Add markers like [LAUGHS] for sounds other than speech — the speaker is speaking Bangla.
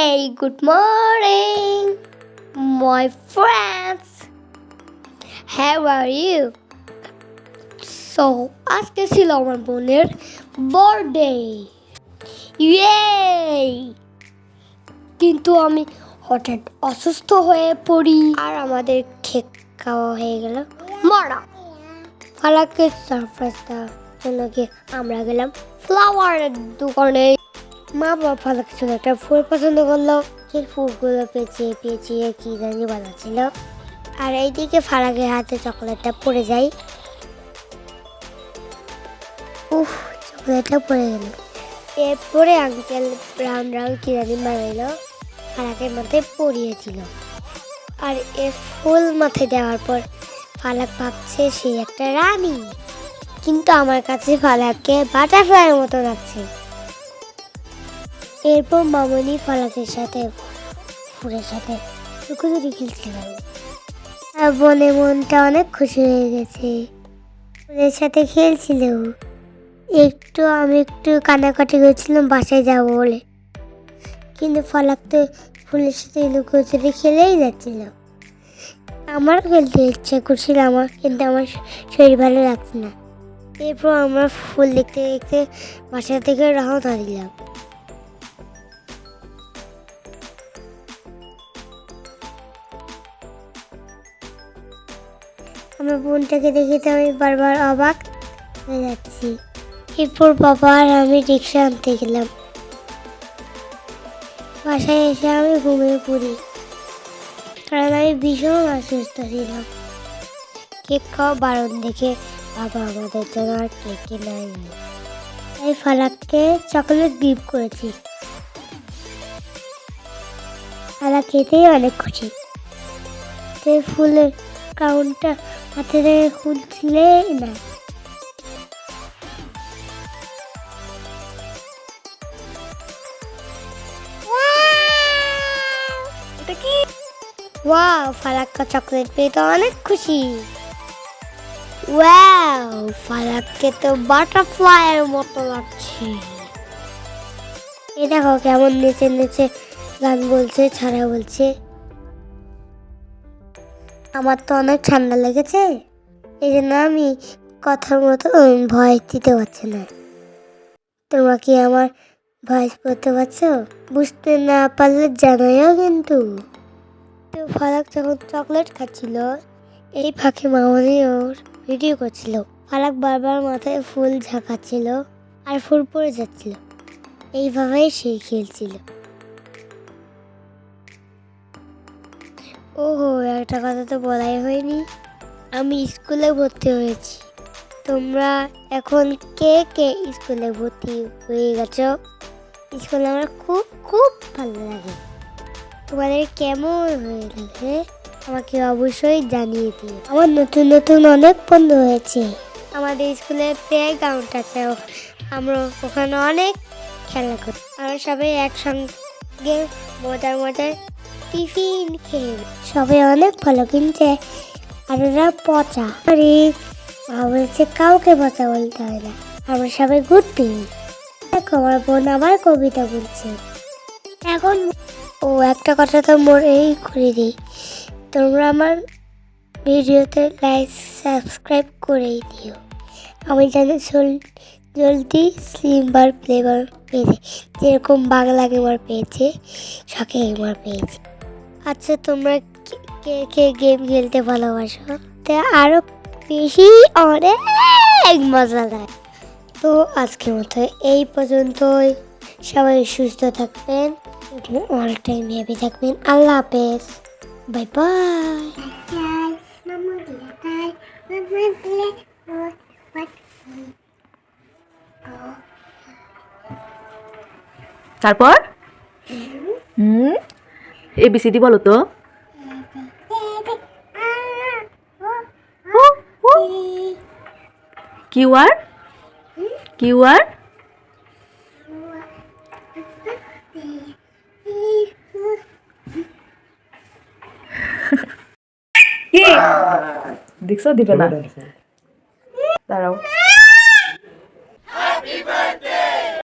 Hey, good morning, my friends. How are you? So, আজকে ছিল আমার বোনের বার্থডে ইয়ে কিন্তু আমি হঠাৎ অসুস্থ হয়ে পড়ি আর আমাদের কেক খাওয়া হয়ে গেল। মরা। ফালাকে সারপ্রাইজ দেওয়ার জন্য আমরা গেলাম ফ্লাওয়ারের দোকানে। মা বাবা ছিল একটা ফুল পছন্দ করল। সেই ফুলগুলো পেঁচিয়ে পেঁচিয়ে কি জানি বানাচ্ছিল। আর এইদিকে ফালাকের হাতে চকলেটটা পড়ে যায়। উফ, চকলেটটা পড়ে গেল। এরপরে আঙ্কেল ব্রাউন ব্রাউন কি জানি বানাইলো ফালাকের মাথায় পরিয়েছিল আর এ ফুল মাথায় দেওয়ার পর ফালাক ভাবছে সে একটা রানী। কিন্তু আমার কাছে ফালাককে বাটারফ্লাইয়ের মতো লাগছে। এরপর মামনি ফালাকের সাথে, ফুলের সাথে লুকোচুরি খেলছিলাম আর বনে মনটা অনেক খুশি হয়ে গেছে। ফুলের সাথে খেলছিল। একটু আমি একটু কানাকাটি করছিলাম, বাসায় যাব বলে। কিন্তু ফালাক তো ফুলের সাথে লুকোচুরি খেলেই যাচ্ছিল। আমার খেলতে ইচ্ছে করছিল আমার, কিন্তু আমার শরীর ভালো লাগছে না। এরপর আমরা ফুল দেখতে দেখতে বাসা থেকে রওনা দিলাম। আমার বোনটাকে দেখে তো আমি বারবার অবাক হয়ে যাচ্ছি। এরপর বাবা আর আমি রিক্সা আনতে গেলাম। বাসায় এসে আমি ঘুমিয়ে পড়ি। কারণ আমি ভীষণ অসুস্থ ছিলাম। কেক খাওয়া বারণ দেখে বাবা আমাদের জন্য আর কেক কিনে আনলো তাই ফালাককে চকলেট গিফট করেছি। ফালাক খেতেই অনেক খুশি। তো ফুলের কাউন্টটা হাতে থেকে খুলছিলে না? এটা কি? ওয়াও ফালাক্কা চকলেট পেয়ে তো অনেক খুশি। ওয়াও ফালাককে তো বাটারফ্লাইয়ের মতো লাগছে। এ দেখো কেমন নেচে নেচে গান বলছে ছাড়া বলছে। আমার তো অনেক ঠান্ডা লেগেছে এই জন্য আমি কথার মতো ভয় দিতে পারছি না। তোমরা কি আমার ভয়েস পড়তে পারছ? বুঝতে না পারলে জানাইও কিন্তু। তো ফারাক যখন চকলেট খাচ্ছিল, এই ফাঁকে মামনি ওর ভিডিও করছিল। ফারাক বারবার মাথায় ফুল ঝাঁকাচ্ছিল আর ফুল পড়ে যাচ্ছিল। এইভাবেই সে খেলছিল। ওহো, একটা কথা তো বলাই হয়নি। আমি স্কুলে ভর্তি হয়েছি। তোমরা এখন কে কে স্কুলে ভর্তি হয়ে গেছো? স্কুলে আমার খুব খুব ভালো লাগে। তোমাদের কেমন হয়ে লাগে আমাকে অবশ্যই জানিয়ে দিও। আমার নতুন নতুন অনেক বন্ধু হয়েছে। আমাদের স্কুলে প্লে গ্রাউন্ড আছে আমরা ওখানে অনেক খেলা করি। আমরা সবাই একসঙ্গে মজার মজার টিফিন খেয়ে। সবাই অনেক ভালো কিনছে, আর ওরা পচা। আরে মা বলছে কাউকে পচা বলতে হয় না। আমরা সবাই গুড দেখো, আমার বোন আবার কবিতা বলছে। এখন ও একটা কথা তো মনেই করে দিই তোমরা আমার ভিডিওতে লাইক সাবস্ক্রাইব করেই দিও। আমি জানি জল- জলদি স্লিমবার ফ্লেভার পেয়েছে। যেরকম বাংলা গেমার পেয়েছে শখে গেমার পেয়েছে। আচ্ছা তোমরা কে- কে গেম খেলতে ভালোবাসো? তা আরও বেশি অনেক মজা লাগে। তো আজকের মতো এই পর্যন্তই। সবাই সুস্থ থাকবেন অল টাইম হ্যাপি থাকবেন। আল্লাহ হাফেজ। বাই বাই তারপর? হুম? এবিসিডি বলো তো। কিউআর কিউআর [LAUGHS] দেখছ দিবে না। দাঁড়াও।